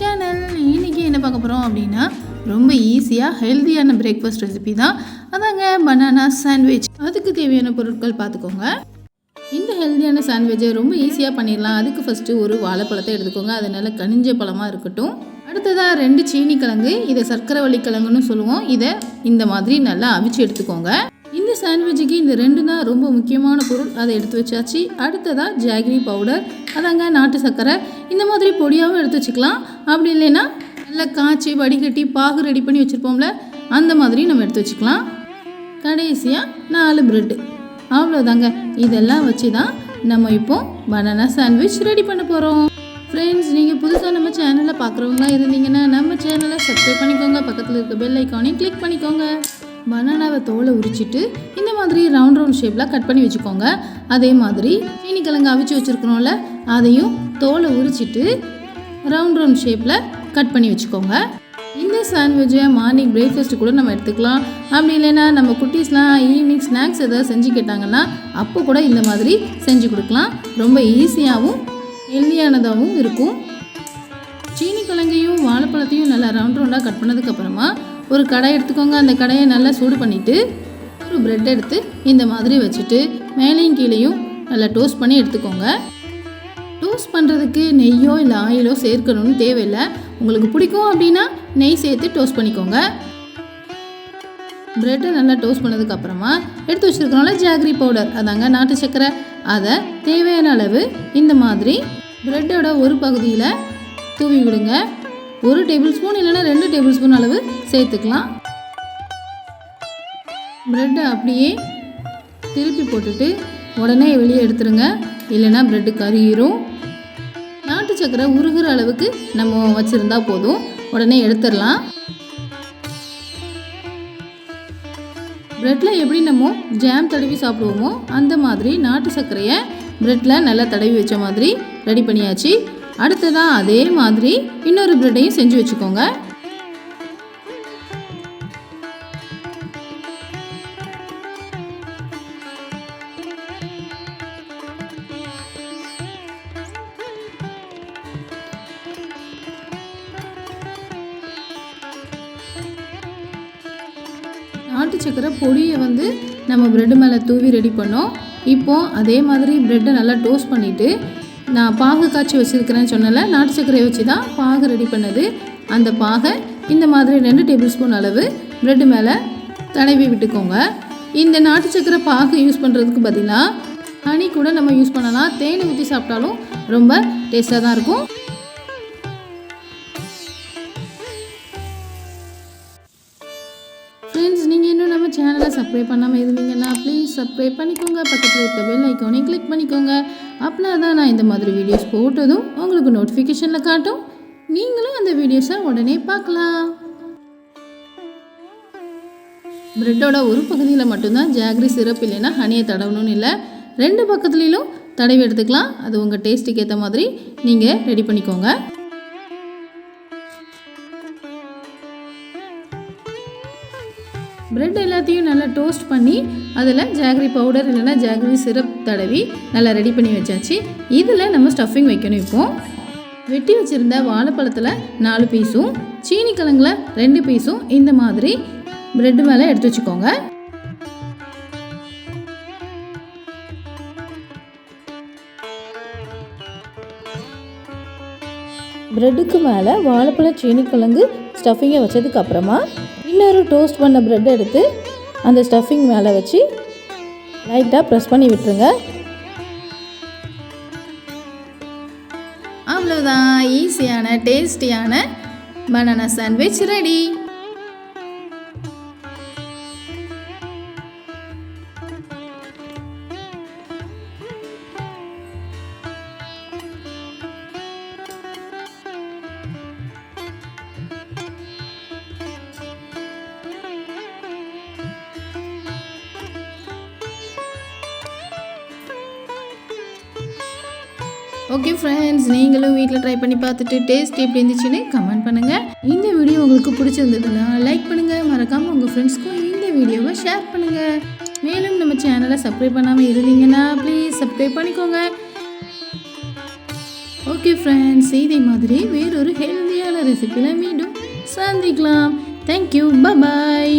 Channel இன்றைக்கி என்ன பார்க்க போகிறோம் அப்படின்னா ரொம்ப ஈஸியாக ஹெல்த்தியான பிரேக்ஃபாஸ்ட் ரெசிபி தான். அதாங்க பனானா சாண்ட்விச் அதுக்கு தேவையான பொருட்கள் பார்த்துக்கோங்க. இந்த ஹெல்த்தியான சாண்ட்விட்சை ரொம்ப ஈஸியாக பண்ணிடலாம். அதுக்கு ஃபஸ்ட்டு ஒரு வாழைப்பழத்தை எடுத்துக்கோங்க. அது நல்ல கனிஞ்ச பழமாக இருக்கட்டும். அடுத்ததாக ரெண்டு சீனி கிழங்கு இதை சர்க்கரை வள்ளி கிழங்குன்னு சொல்லுவோம். இதை இந்த மாதிரி நல்லா அவிச்சு எடுத்துக்கோங்க. சாண்ட்விட்சுக்கு இந்த ரெண்டு தான் ரொம்ப முக்கியமான பொருள். அதை எடுத்து வச்சாச்சு. அடுத்ததாக ஜாகிரி பவுடர் அதாங்க நாட்டு சர்க்கரை. இந்த மாதிரி பொடியாகவும் எடுத்து வச்சுக்கலாம். அப்படி இல்லைன்னா நல்லா காய்ச்சி வடிகட்டி பாகு ரெடி பண்ணி வச்சுருப்போம்ல அந்த மாதிரி நம்ம எடுத்து வச்சுக்கலாம். கடைசியாக நாலு ப்ரெட்டு அவ்வளோதாங்க இதெல்லாம் வச்சு தான் நம்ம இப்போ பனானா சாண்ட்விச் ரெடி பண்ண போகிறோம் ஃப்ரெண்ட்ஸ் நீங்கள் புதுசாக நம்ம சேனலை பார்க்குறவங்களா இருந்தீங்கன்னா நம்ம சேனலை சப்ஸ்கிரைப் பண்ணிக்கோங்க. பக்கத்தில் இருக்க பெல் ஐக்கானையும் கிளிக் பண்ணிக்கோங்க. பனானாவை தோலை உரிச்சிட்டு இந்த மாதிரி ரவுண்ட் ரவுண்ட் ஷேப்பில் கட் பண்ணி வச்சுக்கோங்க. அதே மாதிரி சீனி கிழங்கு அவிச்சு வச்சுருக்கணும்ல அதையும் தோலை உரிச்சிட்டு ரவுண்ட் ரவுண்ட் ஷேப்பில் கட் பண்ணி வச்சுக்கோங்க. இந்த சாண்ட்விட்சை மார்னிங் பிரேக்ஃபாஸ்ட்டு கூட நம்ம எடுத்துக்கலாம். அப்படி இல்லைன்னா நம்ம குட்டீஸ்லாம் ஈவினிங் ஸ்நாக்ஸ் எதாவது செஞ்சு கேட்டாங்கன்னா அப்போ கூட இந்த மாதிரி செஞ்சு கொடுக்கலாம். ரொம்ப ஈஸியாகவும் ஹெல்தியானதாகவும் இருக்கும். சீனி கிழங்கையும் வாழைப்பழத்தையும் நல்லா ரவுண்ட் ரவுண்டாக கட் பண்ணதுக்கப்புறமா ஒரு கடை எடுத்துக்கோங்க. அந்த கடையை நல்லா சூடு பண்ணிவிட்டு ஒரு பிரெட் எடுத்து இந்த மாதிரி வச்சுட்டு மேலேயும் கீழேயும் நல்லா டோஸ்ட் பண்ணி எடுத்துக்கோங்க. டோஸ்ட் பண்ணுறதுக்கு நெய்யோ இல்லை ஆயிலோ சேர்க்கணும்னு தேவையில்லை. உங்களுக்கு பிடிக்கும் அப்படின்னா நெய் சேர்த்து டோஸ்ட் பண்ணிக்கோங்க. ப்ரெட்டை நல்லா டோஸ்ட் பண்ணதுக்கப்புறமா எடுத்து வச்சுருக்கனால ஜாகரி பவுடர் அதாங்க நாட்டு சர்க்கரை அதை தேவையான அளவு இந்த மாதிரி ப்ரெட்டோட ஒரு பகுதியில் தூவி விடுங்க. ஒரு டேபிள் ஸ்பூன் இல்லைன்னா ரெண்டு டேபிள் ஸ்பூன் அளவு சேர்த்துக்கலாம். ப்ரெட்டை அப்படியே திருப்பி போட்டுட்டு உடனே வெளியே எடுத்துருங்க. இல்லைன்னா ப்ரெட்டு கருகிரும். நாட்டு சக்கரை உருகுற அளவுக்கு நம்ம வச்சுருந்தா போதும். உடனே எடுத்துடலாம். ப்ரெட்டில் எப்படி நம்ம ஜாம் தடவி சாப்பிடுவோமோ அந்த மாதிரி நாட்டு சர்க்கரையை ப்ரெட்டில் நல்லா தடவி வச்ச மாதிரி ரெடி பண்ணியாச்சு. அடுத்ததாக அதே மாதிரி இன்னொரு ப்ரெட்டையும் செஞ்சு வச்சுக்கோங்க. நாட்டு சக்கரை பொடியை வந்து நம்ம ப்ரெட்டு மேலே தூவி ரெடி பண்ணோம். இப்போது அதே மாதிரி ப்ரெட்டை நல்லா டோஸ்ட் பண்ணிவிட்டு நான் பாகு காய்ச்சி வச்சுருக்கிறேன்னு சொன்னல நாட்டு சக்கரையை வச்சு தான் பாகு ரெடி பண்ணது. அந்த பாகை இந்த மாதிரி ரெண்டு டேபிள் ஸ்பூன் அளவு ப்ரெட்டு மேலே தடவி விட்டுக்கோங்க. இந்த நாட்டு சர்க்கரை பாகு யூஸ் பண்ணுறதுக்கு பதிலாக ஹனி கூட நம்ம யூஸ் பண்ணலாம். தேனை ஊற்றி சாப்பிட்டாலும் ரொம்ப டேஸ்ட்டாக தான் இருக்கும். நம்ம சேனலை சப்ஸ்கிரைப் பண்ணாமல் இருந்தீங்கன்னா ப்ளீஸ் சப்ஸ்கிரைப் பண்ணிக்கோங்க. பக்கத்தில் இருக்க பெல் ஐக்கானையும் கிளிக் பண்ணிக்கோங்க. அப்படின்னா தான் நான் இந்த மாதிரி வீடியோஸ் போட்டதும் உங்களுக்கு நோட்டிஃபிகேஷனில் காட்டும். நீங்களும் அந்த வீடியோஸை உடனே பார்க்கலாம். ப்ரெட்டோட ஒரு பகுதியில் மட்டும்தான் ஜாகரி சிரப் இல்லைன்னா ஹனியை தடவணும்னு இல்லை. ரெண்டு பக்கத்துலேயும் தடவி எடுத்துக்கலாம். அது உங்கள் டேஸ்ட்டுக்கு ஏற்ற மாதிரி நீங்கள் ரெடி பண்ணிக்கோங்க. பிரெட் எல்லாத்தையும் நல்லா டோஸ்ட் பண்ணி அதில் ஜாகரி பவுடர் இல்லைன்னா ஜாகரி சிரப் தடவி நல்லா ரெடி பண்ணி வச்சாச்சு. இதில் நம்ம ஸ்டஃபிங் வைக்கணும் இப்போது வெட்டி வச்சுருந்த வாழைப்பழத்தில் நாலு பீஸும் சீனி கிழங்குல ரெண்டு பீஸும் இந்த மாதிரி பிரெட் மேலே எடுத்து வச்சுக்கோங்க. ப்ரெட்டுக்கு மேலே வாழைப்பழ சீனி கிழங்கு ஸ்டஃபிங்கை வச்சதுக்கு அப்புறமா இன்னொரு டோஸ்ட் பண்ண ப்ரெட் எடுத்து அந்த ஸ்டஃபிங் மேலே வச்சு லைட்டாக ப்ரெஸ் பண்ணி விட்டுருங்க. அவ்வளோதான் ஈஸியான டேஸ்டியான banana sandwich ready okay friends நீங்களும் வீட்டில் ட்ரை பண்ணி பார்த்துட்டு டேஸ்ட் எப்படி இருந்துச்சுன்னு கமெண்ட் பண்ணுங்கள் இந்த வீடியோ உங்களுக்கு பிடிச்சிருந்ததுன்னா லைக் பண்ணுங்கள் மறக்காமல் உங்கள் ஃப்ரெண்ட்ஸ்க்கும் இந்த வீடியோவை ஷேர் பண்ணுங்கள் மேலும் நம்ம சேனலை சப்ஸ்கிரைப் பண்ணாமல் இருந்தீங்கன்னா ப்ளீஸ் சப்ஸ்கிரைப் பண்ணிக்கோங்க. ஓகே ஃப்ரெண்ட்ஸ் இதே மாதிரி வேறொரு ஹெல்த்தியான ரெசிபியில் மீண்டும் சந்திக்கலாம். Thank you bye